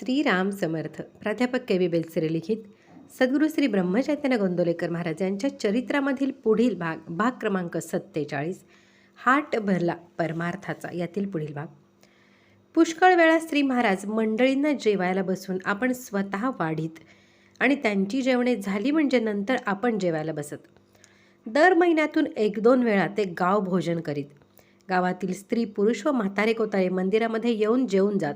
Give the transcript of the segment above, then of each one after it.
श्रीराम समर्थ प्राध्यापक के बी बेलसरे लिखित सद्गुरू श्री ब्रह्मचैतन्य गोंदोलेकर महाराज यांच्या चरित्रामधील पुढील भाग भाग क्रमांक सत्तेचाळीस हाट भरला परमार्थाचा यातील पुढील भाग. पुष्कळ वेळा श्री महाराज मंडळींना जेवायला बसून आपण स्वतः वाढीत आणि त्यांची जेवणे झाली म्हणजे नंतर आपण जेवायला बसत. दर महिन्यातून एक दोन वेळा ते गाव भोजन करीत. गावातील स्त्री पुरुष व म्हातारे कोतारे मंदिरामध्ये येऊन जेवून जात.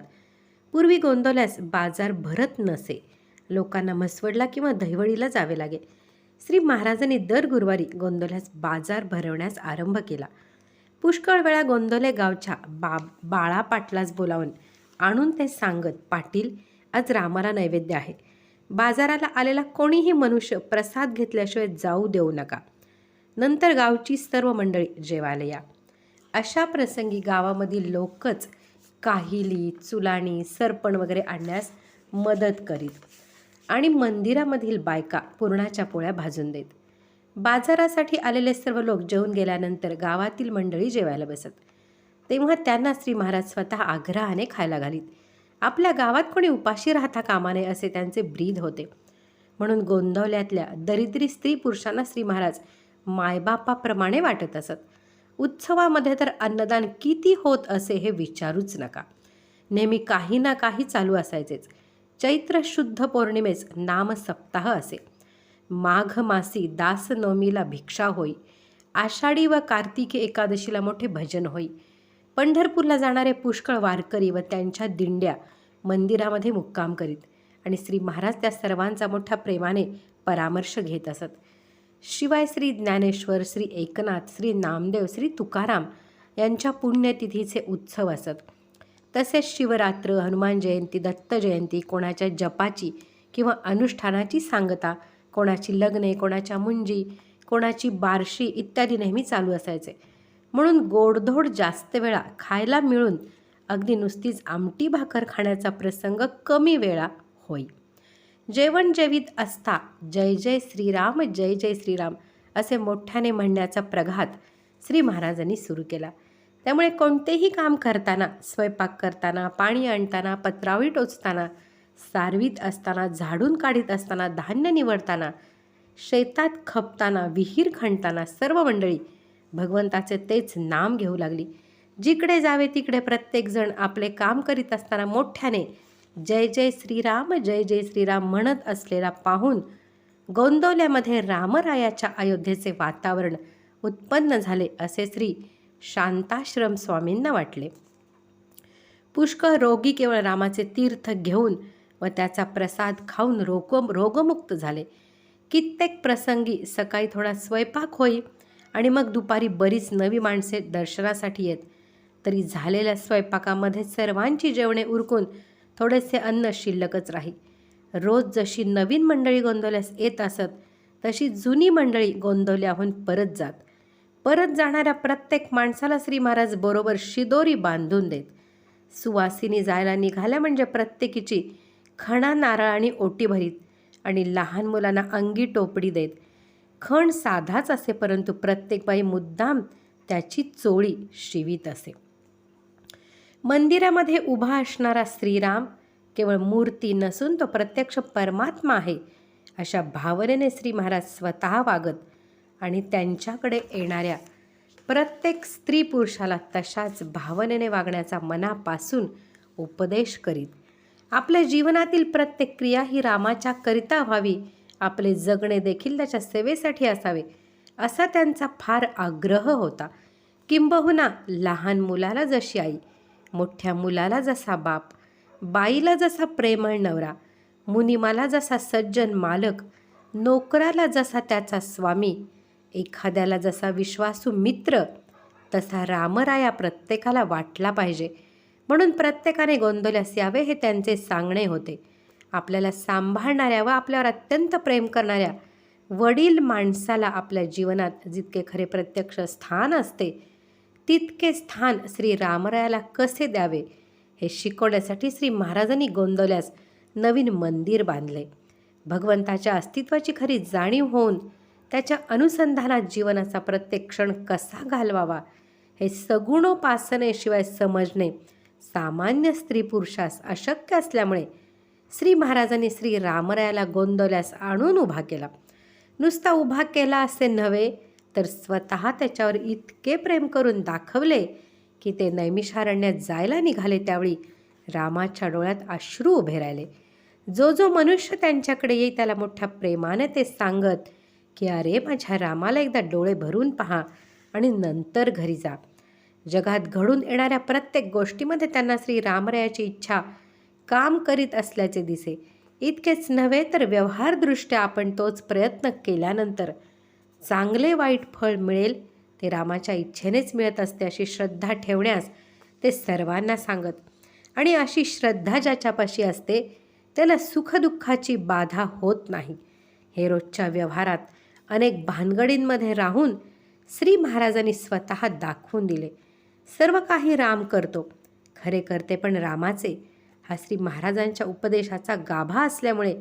पूर्वी गोंदवल्यास बाजार भरत नसे. लोकांना म्हसवडला किंवा दहिवडीला जावे लागे. श्री महाराजांनी दर गुरुवारी गोंदवल्यास बाजार भरवण्यास आरंभ केला. पुष्कळ वेळा गोंदवले गावच्या बा बाळा पाटलास बोलावून आणून ते सांगत पाटील आज रामाला नैवेद्य आहे. बाजाराला आलेला कोणीही मनुष्य प्रसाद घेतल्याशिवाय जाऊ देऊ नका. नंतर गावची सर्व मंडळी जेवायला या. अशा प्रसंगी गावामधील लोकच काहिली चुलाणी सरपण वगैरे आणण्यास मदत करीत आणि मंदिरामधील बायका पुरणाच्या पोळ्या भाजून देत. बाजारासाठी आलेले सर्व लोक जेवून गेल्यानंतर गावातील मंडळी जेवायला बसत. तेव्हा त्यांना श्री महाराज स्वतः आग्रहाने खायला घालीत. आपल्या गावात कोणी उपाशी राहता कामा नये असे त्यांचे ब्रीद होते. म्हणून गोंदवल्यातल्या दरिद्री स्त्री पुरुषांना श्री महाराज मायबापाप्रमाणे वाटत असत. उत्सवामध्ये तर अन्नदान किती होत असे हे विचारूच नका. नेहमी काही ना काही चालू असायचेच. चैत्र शुद्ध पौर्णिमेस नाम सप्ताह असे. माघ मासी दासनवमीला भिक्षा होई. आषाढी व कार्तिकी एकादशीला मोठे भजन होई. पंढरपूरला जाणारे पुष्कळ वारकरी व त्यांच्या दिंड्या मंदिरामध्ये मुक्काम करीत आणि श्री महाराज त्या सर्वांचा मोठ्या प्रेमाने परामर्श घेत असत. शिवाय श्री ज्ञानेश्वर श्री एकनाथ श्री नामदेव श्री तुकाराम यांच्या पुण्यतिथीचे उत्सव असत. तसेच शिवरात्र हनुमान जयंती दत्त जयंती कोणाच्या जपाची किंवा अनुष्ठानाची सांगता कोणाची लग्ने कोणाच्या मुंजी कोणाची बारशी इत्यादी नेहमी चालू असायचे. म्हणून गोडधोड जास्त वेळा खायला मिळून अगदी नुसतीच आमटी भाकर खाण्याचा प्रसंग कमी वेळा होई जेवण जेवीत असता जय जय श्रीराम जय जय श्रीराम असे मोठ्याने म्हणण्याचा प्रघात श्री महाराजांनी सुरू केला. त्यामुळे कोणतेही काम करताना स्वयंपाक करताना पाणी आणताना पत्रावळी टोचताना सारवीत असताना झाडून काढीत असताना धान्य निवडताना शेतात खपताना विहीर खणताना सर्व मंडळी भगवंताचे तेच नाम घेऊ लागली. जिकडे जावे तिकडे प्रत्येकजण आपले काम करीत असताना मोठ्याने जय जय श्रीराम जय जय श्रीराम म्हणत असलेला पाहून गोंदवल्यामध्ये रामरायाच्या अयोध्येचे वातावरण उत्पन्न झाले असे श्री शांताश्रम स्वामींना वाटले. पुष्कळ रोगी केवळ रामाचे तीर्थ घेऊन व त्याचा प्रसाद खाऊन रोग रोगमुक्त झाले. कित्येक प्रसंगी सकाळी थोडा स्वयंपाक होई आणि मग दुपारी बरीच नवी माणसे दर्शनासाठी येत. तरी झालेल्या स्वयंपाकामध्ये सर्वांची जेवणे उरकून थोडेसे अन्न शिल्लकच राही रोज जशी नवीन मंडळी गोंदवल्यास येत असत तशी जुनी मंडळी गोंदवल्याहून परत जात. परत जाणाऱ्या प्रत्येक माणसाला श्री महाराज बरोबर शिदोरी बांधून देत. सुवासिनी जायला निघाल्या म्हणजे प्रत्येकीची खणा नारळ आणि ओटी भरीत आणि लहान मुलांना अंगी टोपडी देत. खण साधाच असे परंतु प्रत्येक बाई मुद्दाम त्याची चोळी शिवीत असे. मंदिरामध्ये उभा असणारा श्रीराम केवळ मूर्ती नसून तो प्रत्यक्ष परमात्मा आहे अशा भावनेने श्री महाराज स्वतः वागत आणि त्यांच्याकडे येणाऱ्या प्रत्येक स्त्री पुरुषाला तशाच भावनेने वागण्याचा मनापासून उपदेश करीत. आपल्या जीवनातील प्रत्येक क्रिया ही रामाच्या करिता व्हावी आपले जगणे देखील त्याच्या सेवेसाठी असावे असा त्यांचा फार आग्रह होता. किंबहुना लहान मुलाला जशी आई मोठ्या मुलाला जसा बाप बाईला जसा प्रेमळ नवरा मुनिमाला जसा सज्जन मालक नोकराला जसा त्याचा स्वामी एखाद्याला जसा विश्वासू मित्र तसा रामराया प्रत्येकाला वाटला पाहिजे. म्हणून प्रत्येकाने गोंदवल्यास यावे हे त्यांचे सांगणे होते. आपल्याला सांभाळणाऱ्या व आपल्यावर अत्यंत प्रेम करणाऱ्या वडील माणसाला आपल्या जीवनात जितके खरे प्रत्यक्ष स्थान असते तितके स्थान श्री रामरायाला कसे द्यावे? हे शिकवण्यासाठी श्री महाराजांनी गोंदवल्यास नवीन मंदिर बांधले. भगवंताच्या अस्तित्वाची खरी जाणीव होऊन त्याच्या अनुसंधानात जीवनाचा प्रत्येक क्षण कसा घालवावा? हे सगुणोपासनेशिवाय समजणे सामान्य स्त्री पुरुषास अशक्य असल्यामुळे श्री महाराजांनी श्री रामरायाला गोंदवल्यास आणून उभा केला. नुसता उभा केला असे नव्हे तर स्वतः त्याच्यावर इतके प्रेम करून दाखवले की ते नैमिषारण्यात जायला निघाले त्यावेळी रामाच्या डोळ्यात अश्रू उभे राहिले. जो जो मनुष्य त्यांच्याकडे येई त्याला मोठ्या प्रेमाने ते सांगत की अरे माझ्या रामाला एकदा डोळे भरून पहा आणि नंतर घरी जा. जगात घडून येणाऱ्या प्रत्येक गोष्टीमध्ये त्यांना श्री रामरायाची इच्छा काम करीत असल्याचे दिसे. इतकेच नव्हे तर व्यवहारदृष्ट्या आपण तोच प्रयत्न केल्यानंतर चांगले वाईट फळ मिळेल ते रामाच्या इच्छेनेच मिळत असते अशी श्रद्धा ठेवण्यास ते सर्वांना सांगत. आणि अशी श्रद्धा ज्याच्यापाशी असते त्याला सुखदुःखाची बाधा होत नाही. हे रोजच्या व्यवहारात अनेक भानगडींमध्ये राहून श्री महाराजांनी स्वतः दाखवून दिले. सर्व काही राम करतो. खरे करते पण रामाचे. हा श्री महाराजांच्या उपदेशाचा गाभा असल्यामुळे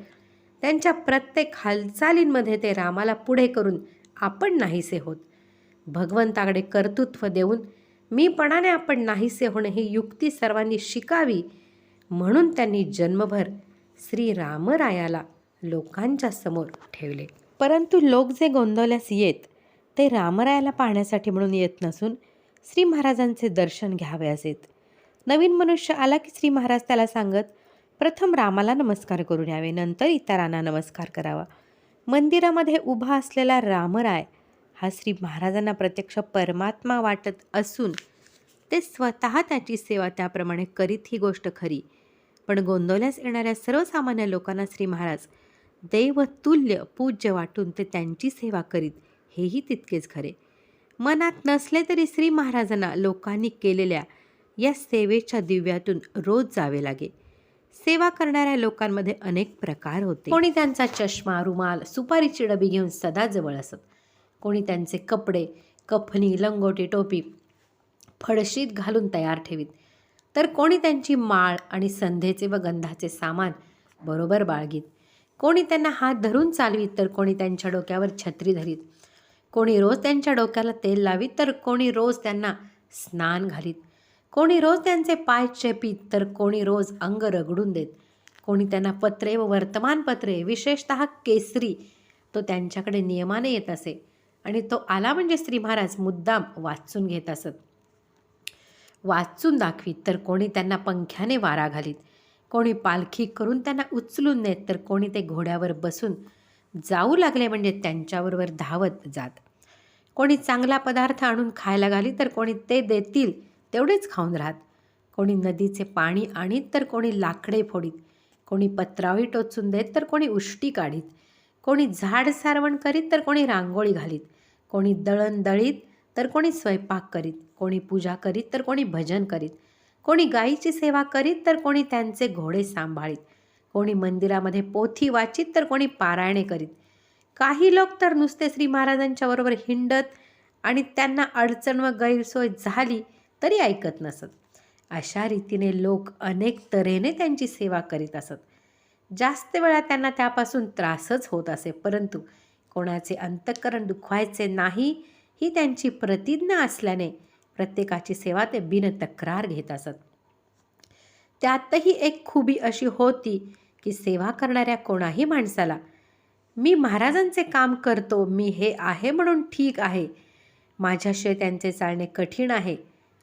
त्यांच्या प्रत्येक हालचालींमध्ये ते रामाला पुढे करून आपण नाहीसे होत. भगवंताकडे कर्तृत्व देऊन मीपणाने आपण नाहीसे होणे ही युक्ती सर्वांनी शिकावी म्हणून त्यांनी जन्मभर श्री रामरायाला लोकांच्या समोर ठेवले. परंतु लोक जे गोंदवल्यास येत ते रामरायाला पाहण्यासाठी म्हणून येत नसून श्री महाराजांचे दर्शन घ्यावे असेत नवीन मनुष्य आला की श्री महाराज त्याला सांगत प्रथम रामाला नमस्कार करून यावे नंतर इतरांना नमस्कार करावा. मंदिरामध्ये उभा असलेला रामराय हा श्री महाराजांना प्रत्यक्ष परमात्मा वाटत असून ते स्वतः त्याची सेवा त्याप्रमाणे करीत ही गोष्ट खरी. पण गोंदवल्यास येणाऱ्या सर्वसामान्य लोकांना श्री महाराज दैवतुल्य पूज्य वाटून ते त्यांची सेवा करीत हेही तितकेच खरे. मनात नसले तरी श्री महाराजांना लोकांनी केलेल्या या सेवेच्या दिव्यातून रोज जावे लागे. सेवा करणाऱ्या लोकांमध्ये अनेक प्रकार होते. कोणी त्यांचा चष्मा रुमाल सुपारीची डबी घेऊन सदा जवळ असत. कोणी त्यांचे कपडे कफनी लंगोटी टोपी फडशीत घालून तयार ठेवीत. तर कोणी त्यांची माळ आणि संधेचे व गंधाचे सामान बरोबर बाळगीत. कोणी त्यांना हात धरून चालवीत तर कोणी त्यांच्या डोक्यावर छत्री धरीत. कोणी रोज त्यांच्या डोक्याला तेल लावीत तर कोणी रोज त्यांना स्नान घालीत. कोणी रोज त्यांचे पाय चेपीत तर कोणी रोज अंग रगडून देत. कोणी त्यांना पत्रे व वर्तमानपत्रे विशेषत केसरी तो त्यांच्याकडे नियमाने येत असे. आणि तो आला म्हणजे श्री महाराज मुद्दाम वाचून घेत असत. वाचून दाखवीत तर कोणी त्यांना पंख्याने वारा घालीत. कोणी पालखी करून त्यांना उचलून नेत तर कोणी ते घोड्यावर बसून जाऊ लागले म्हणजे त्यांच्याबरोबर धावत जात. कोणी चांगला पदार्थ आणून खायला घाली तर कोणी ते देतील. तेवढेच खाऊन राहत. कोणी नदीचे पाणी आणीत तर कोणी लाकडे फोडीत. कोणी पत्रावळी टोचून देत तर कोणी उष्टी काढीत. कोणी झाड सारवण करीत तर कोणी रांगोळी घालीत. कोणी दळण दळीत तर कोणी स्वयंपाक करीत. कोणी पूजा करीत तर कोणी भजन करीत. कोणी गायीची सेवा करीत तर कोणी त्यांचे घोडे सांभाळीत. कोणी मंदिरामध्ये पोथी वाचित तर कोणी पारायणे करीत. काही लोक तर नुसते श्री महाराजांच्याबरोबर हिंडत आणि त्यांना अडचण व गैरसोय झाली तरी ऐकत नसत. अशा रीतीने लोक अनेक तऱ्हेने त्यांची सेवा करीत असत. जास्त वेळा त्यांना त्यापासून त्रासच होत असे परंतु कोणाचे अंतःकरण दुखवायचे नाही ही त्यांची प्रतिज्ञा असल्याने प्रत्येकाची सेवा ते बिन तक्रार घेत असत. त्यातही एक खुबी अशी होती की सेवा करणाऱ्या कोणाही माणसाला मी महाराजांचे काम करतो मी हे आहे म्हणून ठीक आहे. माझ्याशिवाय त्यांचे चालणे कठीण आहे.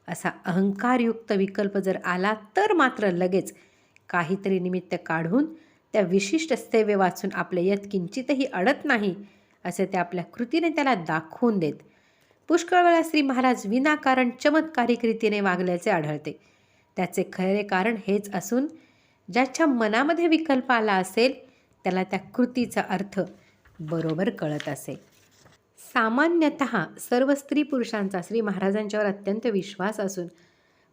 असा अहंकारयुक्त विकल्प जर आला तर मात्र लगेच काहीतरी निमित्त काढून त्या विशिष्ट सेवे वाचून आपले यत किंचितही अडत नाही असे ते आपल्या कृतीने त्याला दाखवून देत. पुष्कळ वेळा श्री महाराज विनाकारण चमत्कारिक रीतीने वागल्याचे आढळते. त्याचे खरे कारण हेच असून ज्याच्या मनामध्ये विकल्प आला असेल त्याला त्या कृतीचा अर्थ बरोबर कळत असे. सामान्यतः सर्व स्त्री पुरुषांचा श्री महाराजांच्यावर अत्यंत विश्वास असून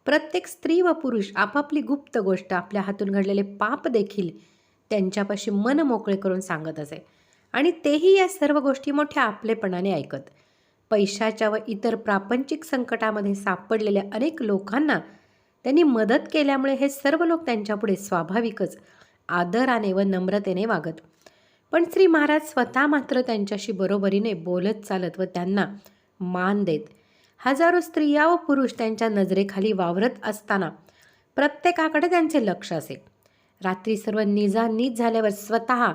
प्रत्येक स्त्री व पुरुष आपापली गुप्त गोष्ट आपल्या हातून घडलेले पाप देखील त्यांच्यापाशी मन मोकळे करून सांगत असे. आणि तेही या सर्व गोष्टी मोठ्या आपलेपणाने ऐकत. पैशाच्या व इतर प्रापंचिक संकटामध्ये सापडलेल्या अनेक लोकांना त्यांनी मदत केल्यामुळे हे सर्व लोक त्यांच्यापुढे स्वाभाविकच आदराने व नम्रतेने वागत पण श्री महाराज स्वतः मात्र त्यांच्याशी बरोबरीने बोलत चालत व त्यांना मान देत. हजारो स्त्रिया व पुरुष त्यांच्या नजरेखाली वावरत असताना प्रत्येकाकडे त्यांचे लक्ष असे. रात्री सर्व निजानीज झाल्यावर स्वतः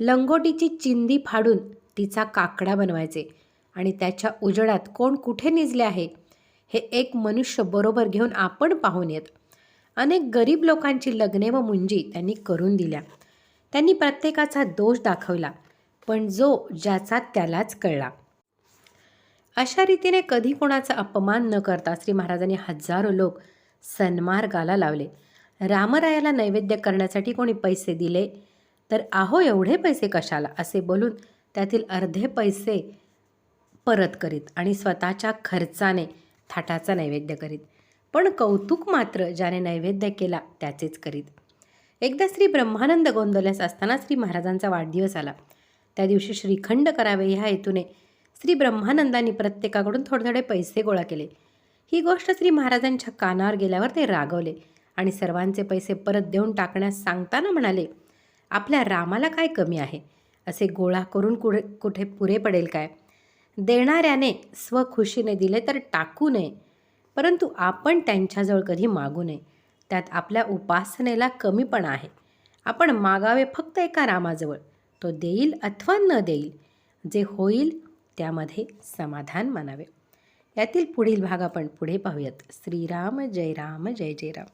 लंगोटीची चिंदी फाडून तिचा काकडा बनवायचे आणि त्याच्या उजेडात कोण कुठे निजले आहे हे एक मनुष्य बरोबर घेऊन आपण पाहून येत. अनेक गरीब लोकांची लग्ने व मुंजी त्यांनी करून दिल्या. त्यांनी प्रत्येकाचा दोष दाखवला पण जो ज्याचा त्यालाच कळला. अशा रीतीने कधी कोणाचा अपमान न करता श्री महाराजांनी हजारो लोक सन्मार्गाला लावले. रामरायाला नैवेद्य करण्यासाठी कोणी पैसे दिले? तर आहो एवढे पैसे कशाला? असे बोलून त्यातील अर्धे पैसे परत करीत आणि स्वतःच्या खर्चाने थाटाचा नैवेद्य करीत. पण कौतुक मात्र ज्याने नैवेद्य केला त्याचेच करीत. एकदा श्री ब्रह्मानंद गोंदवल्यास असताना श्री महाराजांचा वाढदिवस आला. त्या दिवशी श्रीखंड करावे ह्या हेतूने श्री ब्रह्मानंदांनी प्रत्येकाकडून थोडे थोडे पैसे गोळा केले. ही गोष्ट श्री महाराजांच्या कानावर गेल्यावर ते रागवले आणि सर्वांचे पैसे परत देऊन टाकण्यास सांगताना म्हणाले आपल्या रामाला काय कमी आहे? असे गोळा करून कुठे कुठे पुरे पडेल काय? देणाऱ्याने स्वखुशीने दिले तर टाकू नये. परंतु आपण त्यांच्याजवळ कधी मागू नये. त्यात आपल्या उपासनेला कमीपणा आहे. आपण मागावे फक्त एका रामाजवळ. तो देईल अथवा न देईल जे होईल त्यामध्ये समाधान मानावे. यातील पुढील भाग आपण पुढे पाहूयात. श्रीराम जय राम जय जय राम.